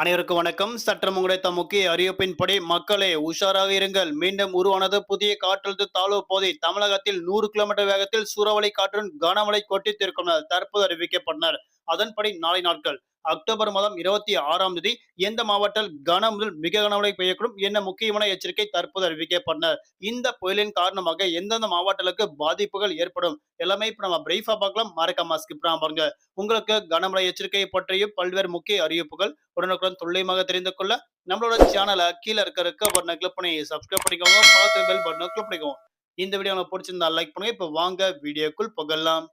அனைவருக்கும் வணக்கம். சற்றம் கிடைத்த முக்கிய அறிவிப்பின்படி மக்களே உஷாராக இருங்கள். மீண்டும் உருவானது புதிய காற்றழுத்த தாழ்வு போதை தமிழகத்தில் நூறு கிலோமீட்டர் வேகத்தில் சூறாவளி காற்றுடன் கனமழை கொட்டித்திருக்கும் தற்போது அறிவிக்கப்பட்டனர். அதன்படி நாளை நாட்கள். அக்டோபர் மாதம் இருபத்தி ஆறாம் தேதி எந்த மாவட்டத்தில் கன முதல் மிக கனமழை பெய்யக்கூடும்? என்ன முக்கியமான எச்சரிக்கை தற்போது அறிவிக்கப்பட்டனர் இந்த புயலின் காரணமாக எந்தெந்த மாவட்டங்களுக்கு பாதிப்புகள் ஏற்படும்? எல்லாமே இப்ப நம்ம பிரீஃபா பார்க்கலாம். மறக்காம ஸ்கிப் பாருங்க. உங்களுக்கு கனமழை எச்சரிக்கை பற்றியும் பல்வேறு முக்கிய அறிவிப்புகள் உடனுக்குடன் துல்லியமாக தெரிந்து கொள்ள நம்மளோட சேனலை கீழே இருக்கிறதுக்கு இருக்க பட்டனை கிளிக் பண்ணி சப்ஸ்கிரைப் பண்ணிக்கோங்க. பார்த்து பெல் பட்டனை கிளிக் பண்ணிக்கோங்க. இந்த வீடியோ உங்களுக்கு பிடிச்சிருந்தா லைக் பண்ணுங்க. இப்போ வாங்க வீடியோக்குள் புகழலாம்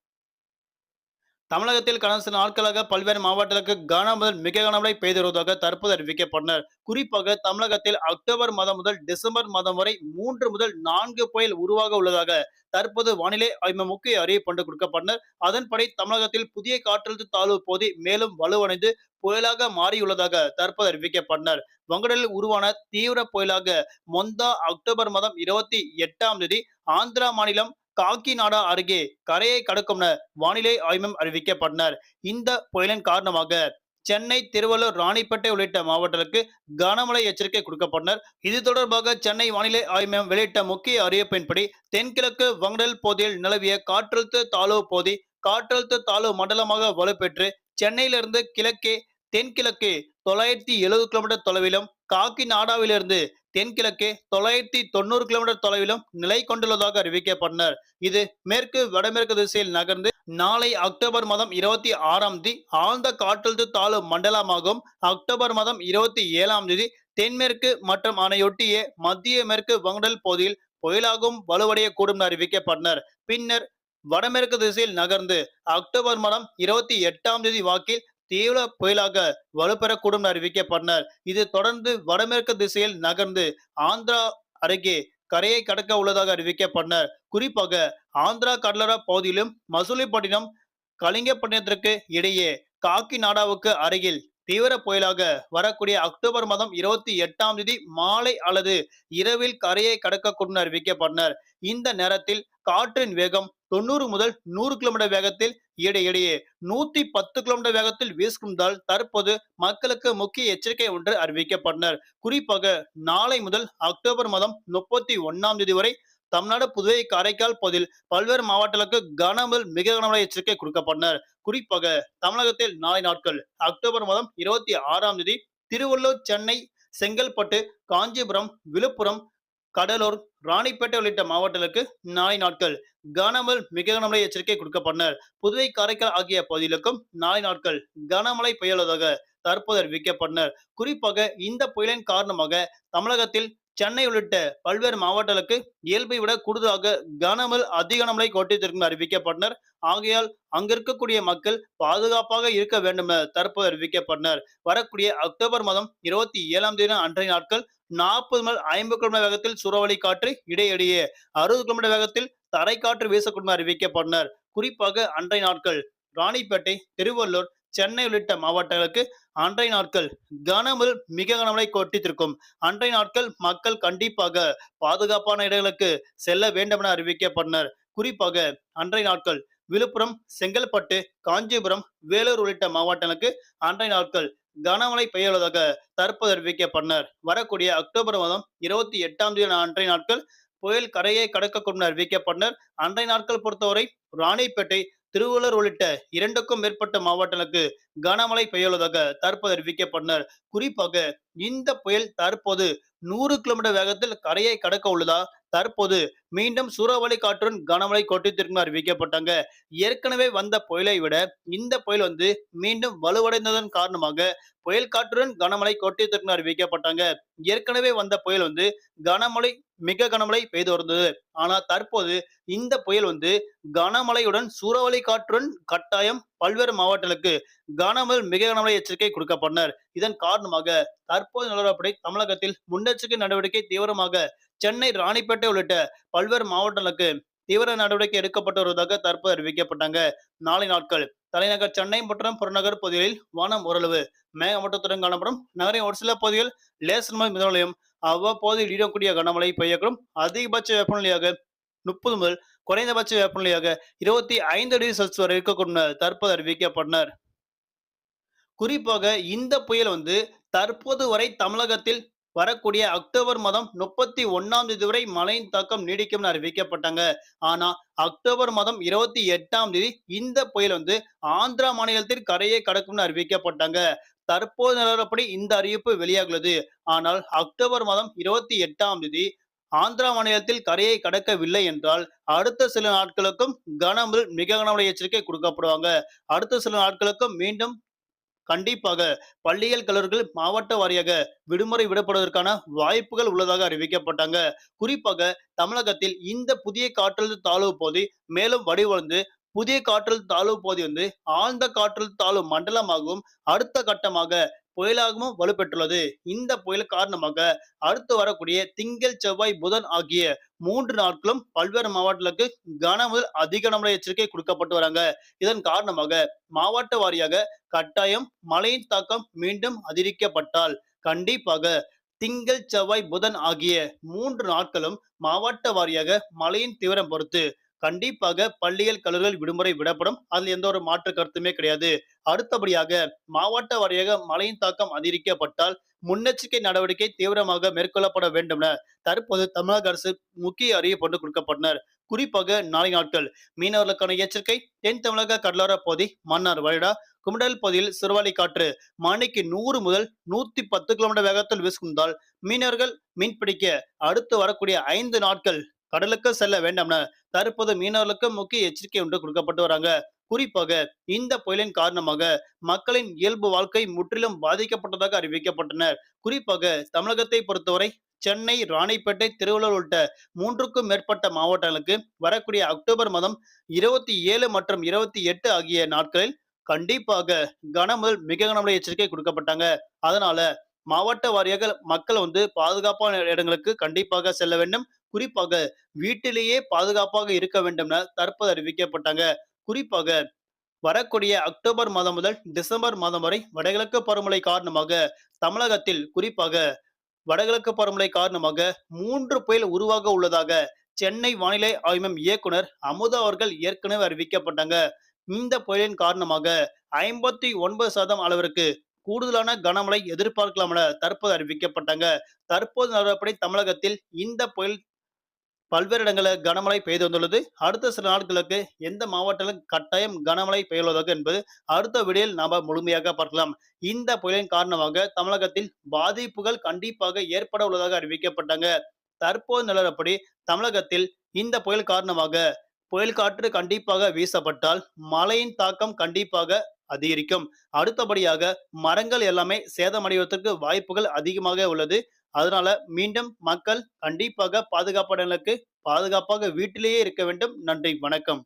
தமிழகத்தில் கடந்த சில நாட்களாக பல்வேறு மாவட்டங்களுக்கு கன முதல் மிக கனமழை பெய்து வருவதாக தற்போது அறிவிக்கப்பட்டனர். குறிப்பாக தமிழகத்தில் அக்டோபர் மாதம் முதல் டிசம்பர் மாதம் வரை மூன்று முதல் நான்கு புயல் உருவாக உள்ளதாக தற்போது வானிலை ஆய்வு முக்கிய அறிவிப்பு கொடுக்கப்பட்டனர். அதன்படி தமிழகத்தில் புதிய காற்றழுத்த தாழ்வு பகுதி மேலும் வலுவடைந்து புயலாக மாறியுள்ளதாக தற்போது அறிவிக்கப்பட்டனர். வங்கடலில் உருவான தீவிர புயலாக மொந்தா அக்டோபர் மாதம் இருபத்தி எட்டாம் தேதி ஆந்திரா மாநிலம் காக்கிநாடா அருகே கரையை கடக்கும் வானிலை ஆய்வம் அறிவிக்கப்பட்டனர். இந்த புயலின் காரணமாக சென்னை திருவள்ளூர் ராணிப்பேட்டை உள்ளிட்ட மாவட்டங்களுக்கு கனமழை எச்சரிக்கை கொடுக்கப்பட்டனர். இது தொடர்பாக சென்னை வானிலை ஆய்வு மையம் வெளியிட்ட முக்கிய அறிவிப்பின்படி தென்கிழக்கு வங்கடல் பகுதியில் நிலவிய காற்றழுத்த தாழ்வு பகுதி காற்றழுத்த தாழ்வு மண்டலமாக வலுப்பெற்று சென்னையிலிருந்து கிழக்கே தென்கிழக்கு தொள்ளாயிரத்தி எழுபது கிலோமீட்டர் தொலைவிலும் காக்கிநாடாவிலிருந்து தென்கிழக்கே தொள்ளாயிரத்தி தொண்ணூறு கிலோமீட்டர் தொலைவிலும் நிலை கொண்டுள்ளதாக அறிவிக்கப்பட்டனர். இது மேற்கு வடமேற்கு திசையில் நகர்ந்து நாளை அக்டோபர் மாதம் இருபத்தி ஆறாம் தேதி ஆழ்ந்த காற்றழுத்த தாழ்வு மண்டலமாகவும் அக்டோபர் மாதம் இருபத்தி ஏழாம் தேதி தென்மேற்கு மற்றும் அணையொட்டிய மத்திய மேற்கு வங்கடல் பகுதியில் புயலாகவும் வலுவடையக்கூடும் என அறிவிக்கப்பட்டனர். பின்னர் வடமேற்கு திசையில் நகர்ந்து அக்டோபர் மாதம் இருபத்தி எட்டாம் தேதி வாக்கில் தீவிர புயலாக வலுப்பெறக்கூடும் அறிவிக்கப்பட்டனர் இது தொடர்ந்து வடமேற்கு திசையில் நகர்ந்து ஆந்திரா அருகே கரையை கடக்க உள்ளதாக அறிவிக்கப்பட்டனர் குறிப்பாக ஆந்திரா கடலோர பகுதியிலும் மசூலிப்பட்டினம் கலிங்கப்பட்டினத்திற்கு இடையே காக்கிநாடாவுக்கு அருகில் தீவிர புயலாக வரக்கூடிய அக்டோபர் மாதம் இருபத்தி எட்டாம் தேதி மாலை அல்லது இரவில் கரையை கடக்கக்கூடும் அறிவிக்கப்பட்டனர் இந்த நேரத்தில் காற்றின் வேகம் தொண்ணூறு முதல் நூறு கிலோமீட்டர் வேகத்தில் இடையிடையே நூத்தி பத்து கிலோமீட்டர் வேகத்தில் வீசுகின்றால் தற்போது மக்களுக்கு முக்கிய எச்சரிக்கை ஒன்று அறிவிக்கப்பட்டனர். குறிப்பாக நாளை முதல் அக்டோபர் மாதம் முப்பத்தி ஒன்னாம் தேதி வரை தமிழ்நாடு புதுவை காரைக்கால் பகுதியில் பல்வேறு மாவட்டங்களுக்கு கனமல் மிக கனமழை எச்சரிக்கை கொடுக்கப்பட்டனர். குறிப்பாக தமிழகத்தில் நாளை நாட்கள் அக்டோபர் மாதம் இருபத்தி ஆறாம் தேதி திருவள்ளூர் சென்னை செங்கல்பட்டு காஞ்சிபுரம் விழுப்புரம் கடலூர் ராணிப்பேட்டை உள்ளிட்ட மாவட்டங்களுக்கு நாளை நாட்கள் கனமல் மிக கனமழை எச்சரிக்கை கொடுக்கப்பட்டனர். புதுவை காரைக்கால் ஆகிய பகுதிகளுக்கும் நாளை நாட்கள் கனமழை பெய்யுள்ளதாக தற்போது அறிவிக்கப்பட்டனர். குறிப்பாக இந்த புயலின் காரணமாக தமிழகத்தில் சென்னை உள்ளிட்ட பல்வேறு மாவட்டங்களுக்கு இயல்பை விட கூடுதலாக கனமல் அதிகனமலை கனமழை அறிவிக்கப்பட்டனர். ஆகையால் அங்க இருக்கக்கூடிய மக்கள் பாதுகாப்பாக இருக்க வேண்டும் என தற்போது அறிவிக்கப்பட்டனர். வரக்கூடிய அக்டோபர் மாதம் இருபத்தி ஏழாம் தேதி அன்றைய நாட்கள் நாற்பது முதல் ஐம்பது கிலோமீட்டர் வேகத்தில் சூறாவளி காற்று இடையிடையே அறுபது கிலோமீட்டர் வேகத்தில் தரைக்காற்று வீசக்கூடும் அறிவிக்கப்பட்டனர். குறிப்பாக அன்றைய நாட்கள் ராணிப்பேட்டை திருவள்ளூர் சென்னை உள்ளிட்ட மாவட்டங்களுக்கு அன்றைய நாட்கள் கனமல் மிக கனமழை கொட்டித்திருக்கும். அன்றைய நாட்கள் மக்கள் கண்டிப்பாக பாதுகாப்பான இடங்களுக்கு செல்ல வேண்டும் என அறிவிக்கப்பட்டனர். குறிப்பாக அன்றைய நாட்கள் விழுப்புரம் செங்கல்பட்டு காஞ்சிபுரம் வேலூர் உள்ளிட்ட மாவட்டங்களுக்கு அன்றைய நாட்கள் கனமழை பெய்யுள்ளதாக தற்போது அறிவிக்கப்பட்டனர். வரக்கூடிய அக்டோபர் மாதம் இருபத்தி எட்டாம் தேதி அன்றைய நாட்கள் புயல் கரையை கடக்கக்கூடும் அறிவிக்கப்பட்டனர். அன்றைய நாட்கள் பொறுத்தவரை ராணிப்பேட்டை திருவள்ளூர் உள்ளிட்ட இரண்டுக்கும் மேற்பட்ட மாவட்டங்களுக்கு கனமழை பெய்யுள்ளதாக தற்போது அறிவிக்கப்பட்டனர் குறிப்பாக இந்த புயல் தற்போது நூறு கிலோமீட்டர் வேகத்தில் கரையை கடக்க உள்ளதா? தற்போது மீண்டும் சூறாவளி காற்றுடன் கனமழை கொட்டித்திருக்கும் அறிவிக்கப்பட்டாங்க. ஏற்கனவே வந்த புயலை விட இந்த புயல் வந்து மீண்டும் வலுவடைந்ததன் காரணமாக புயல் காற்றுடன் கனமழை கொட்டித்திருக்கும் அறிவிக்கப்பட்டாங்க. ஏற்கனவே வந்த புயல் வந்து கனமழை மிக கனமழை பெய்து வந்தது ஆனால் தற்போது இந்த புயல் வந்து கனமழையுடன் சூறாவளி காற்றுடன் கட்டாயம் பல்வேறு மாவட்டங்களுக்கு கனமழை மிக கனமழை எச்சரிக்கை கொடுக்கப்பட்டனர். இதன் காரணமாக தற்போது நிலவரப்படி தமிழகத்தில் முன்னெச்சரிக்கை நடவடிக்கை தீவிரமாக சென்னை ராணிப்பேட்டை உள்ளிட்ட பல்வேறு மாவட்டங்களுக்கு தீவிர நடவடிக்கை எடுக்கப்பட்டு வருவதாக தற்போது அறிவிக்கப்பட்டாங்க. நாளை நாட்கள் தலைநகர் சென்னை மற்றும் புறநகர் பகுதிகளில் வானம் ஓரளவு மேகமூட்டத்துடன் காணப்படும். நகரின் ஒரு சில பகுதிகள் லேசர் மழை மிதமலையும் அவ்வப்போது இடக்கூடிய கனமழை பெய்யக்கூடும். அதிகபட்ச வெப்பநிலையாக முப்பது முதல் குறைந்தபட்ச வெப்பநிலையாக இருபத்தி ஐந்து டிகிரி செல்சியஸ் வரை இருக்கக்கூடும் தற்போது அறிவிக்கப்பட்டனர். குறிப்பாக இந்த புயல் வந்து தற்போது வரை தமிழகத்தில் வரக்கூடிய அக்டோபர் மாதம் முப்பத்தி ஒன்னாம் தேதி வரை மழையின் தாக்கம் நீடிக்கும்னு அறிவிக்கப்பட்டாங்க. ஆனா அக்டோபர் மாதம் இருபத்தி எட்டாம் தேதி இந்த புயல் வந்து ஆந்திரா மாநிலத்தில் கரையை கடக்கும்னு அறிவிக்கப்பட்டாங்க. தற்போது நிலவரப்படி இந்த அறிவிப்பு வெளியாகுள்ளது ஆனால் அக்டோபர் மாதம் இருபத்தி எட்டாம் தேதி ஆந்திரா மாநிலத்தில் கரையை கடக்கவில்லை என்றால் அடுத்த சில நாட்களுக்கும் கனமுதல் மிக கனமழை எச்சரிக்கை கொடுக்கப்படுவாங்க. அடுத்த சில நாட்களுக்கும் மீண்டும் கண்டிப்பாக பள்ளிகள் கல்லூரிகள் மாவட்ட வாரியாக விடுமுறை விடப்படுவதற்கான வாய்ப்புகள் உள்ளதாக அறிவிக்கப்பட்டாங்க. குறிப்பாக தமிழகத்தில் இந்த புதிய காற்றழுத்த தாழ்வு பகுதி மேலும் வடிவடைந்து புதிய காற்றழுத்த தாழ்வு பகுதி வந்து ஆழ்ந்த காற்றழுத்த தாழ்வு மண்டலமாகவும் அடுத்த கட்டமாக புயலாகவும் வலுப்பெற்றுள்ளது. இந்த புயல் காரணமாக அடுத்து வரக்கூடிய திங்கள் செவ்வாய் புதன் ஆகிய மூன்று நாட்களும் பல்வேறு மாவட்டங்களுக்கு கன முதல் அதிக கனமழை எச்சரிக்கை கொடுக்கப்பட்டு வராங்க. இதன் காரணமாக மாவட்ட வாரியாக கட்டாயம் மழையின் தாக்கம் மீண்டும் அதிகரிக்கப்பட்டால் கண்டிப்பாக திங்கள் செவ்வாய் புதன் ஆகிய மூன்று நாட்களும் மாவட்ட வாரியாக மழையின் தீவிரம் பொறுத்து கண்டிப்பாக பள்ளிகள் கல்லூரிகள் விடுமுறை விடப்படும். அதில் எந்த ஒரு மாற்று கருத்துமே கிடையாது. அடுத்தபடியாக மாவட்ட வாரியாக மழையின் தாக்கம் அதிகரிக்கப்பட்டால் முன்னெச்சரிக்கை நடவடிக்கை தீவிரமாக மேற்கொள்ளப்பட வேண்டும் என தற்போது தமிழக அரசு முக்கிய அறிவிப்பு கொடுக்கப்பட்டனர். குறிப்பாக நாளை நாட்கள் மீனவர்களுக்கான எச்சரிக்கை தென் தமிழக கடலோர பகுதி மன்னார் வளைடா குமடல் பகுதியில் சிறுவாலி காற்று மணிக்கு நூறு முதல் நூத்தி பத்து கிலோமீட்டர் வேகத்தில் வீசுவதால் மீனவர்கள் மீன்பிடிக்க அடுத்து வரக்கூடிய ஐந்து நாட்கள் கடலுக்கு செல்ல வேண்டாம் என தற்போது மீனவர்களுக்கு முக்கிய எச்சரிக்கை ஒன்று கொடுக்கப்பட்டு வராங்க. குறிப்பாக இந்த புயலின் காரணமாக மக்களின் இயல்பு வாழ்க்கை முற்றிலும் பாதிக்கப்பட்டதாக அறிவிக்கப்பட்டனர். குறிப்பாக தமிழகத்தை பொறுத்தவரை சென்னை ராணிப்பேட்டை திருவள்ளூர் உள்ளிட்ட மூன்றுக்கும் மேற்பட்ட மாவட்டங்களுக்கு வரக்கூடிய அக்டோபர் மாதம் இருபத்தி ஏழு மற்றும் இருபத்தி எட்டு ஆகிய நாட்களில் கண்டிப்பாக கன முதல் மிக கனமுடைய எச்சரிக்கை கொடுக்கப்பட்டாங்க. அதனால மாவட்ட வாரியாக மக்கள் வந்து பாதுகாப்பான இடங்களுக்கு கண்டிப்பாக செல்ல வேண்டும். குறிப்பாக வீட்டிலேயே பாதுகாப்பாக இருக்க வேண்டும் என தற்போது அறிவிக்கப்பட்டாங்க. குறிப்பாக வரக்கூடிய அக்டோபர் மாதம் முதல் டிசம்பர் மாதம் வரை வடகிழக்கு பருவமழை காரணமாக தமிழகத்தில் குறிப்பாக வடகிழக்கு பருவமழை காரணமாக மூன்று புயல் உருவாக உள்ளதாக சென்னை வானிலை ஆய்வு இயக்குனர் அமுதா அவர்கள் ஏற்கனவே அறிவிக்கப்பட்டாங்க. இந்த புயலின் காரணமாக ஐம்பத்தி ஒன்பது சதம் அளவிற்கு கூடுதலான கனமழை எதிர்பார்க்கலாம் என தற்போது அறிவிக்கப்பட்டாங்க. தற்போது நிலவரப்படி தமிழகத்தில் இந்த புயல் பல்வேறு இடங்களில் கனமழை பெய்து வந்துள்ளது. அடுத்த சில நாட்களுக்கு எந்த மாவட்டத்திலும் கட்டாயம் கனமழை பெய்யுள்ளதாக என்பது அடுத்த விடையில் நாம முழுமையாக பார்க்கலாம். இந்த புயலின் காரணமாக தமிழகத்தில் பாதிப்புகள் கண்டிப்பாக ஏற்பட உள்ளதாக அறிவிக்கப்பட்டாங்க. தற்போது நிலவரப்படி தமிழகத்தில் இந்த புயல் காரணமாக புயல் காற்று கண்டிப்பாக வீசப்பட்டால் மழையின் தாக்கம் கண்டிப்பாக அதிகரிக்கும். அடுத்தபடியாக மரங்கள் எல்லாமே சேதமடைவதற்கு வாய்ப்புகள் அதிகமாக உள்ளது. அதனால மீண்டும் மக்கள் கண்டிப்பாக பாதுகாப்பான பாதுகாப்பாக வீட்டிலேயே இருக்க வேண்டும். நன்றி வணக்கம்.